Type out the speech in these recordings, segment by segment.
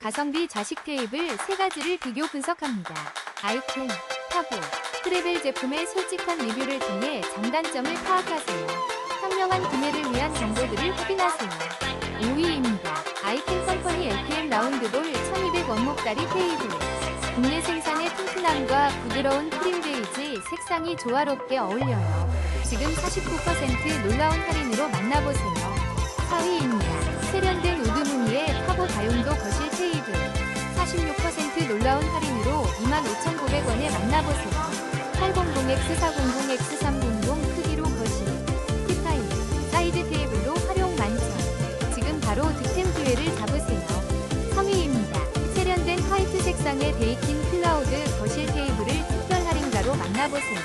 가성비 자식 테이블 세 가지를 비교 분석합니다. 아이템, 타보, 트래벨 제품의 솔직한 리뷰를 통해 장단점을 파악하세요. 현명한 구매를 위한 정보들을 확인하세요. 5위입니다. 아이템 컴퍼니 LPM 라운드볼 1200 원목다리 테이블. 국내 생산의 튼튼함과 부드러운 프림 베이지 색상이 조화롭게 어울려요. 지금 49% 놀라운 할인으로 만나보세요. 놀라운 할인으로 25,900원에 만나보세요. 800X400X300 크기로 거실. 티타임, 사이드 테이블로 활용 만점. 지금 바로 득템 기회를 잡으세요. 3위입니다. 세련된 화이트 색상의 데이킨 클라우드 거실 테이블을 특별 할인가로 만나보세요.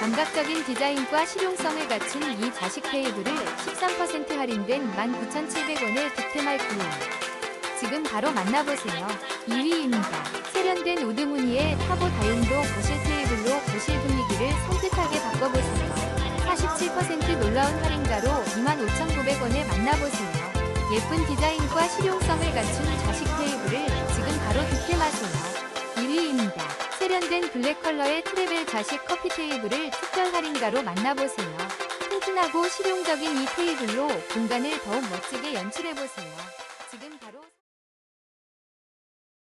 감각적인 디자인과 실용성을 갖춘 이 자식 테이블을 13% 할인된 19,700원에 득템할 기회. 지금 바로 만나보세요. 2위입니다. 세련된 우드 무늬의 타보 다용도 거실 테이블로 거실 분위기를 산뜻하게 바꿔보세요. 47% 놀라운 할인가로 25,900원에 만나보세요. 예쁜 디자인과 실용성을 갖춘 자식 테이블을 지금 바로 득템하세요. 1위입니다. 세련된 블랙 컬러의 트래벨 자식 커피 테이블을 특별 할인가로 만나보세요. 튼튼하고 실용적인 이 테이블로 공간을 더욱 멋지게 연출해보세요.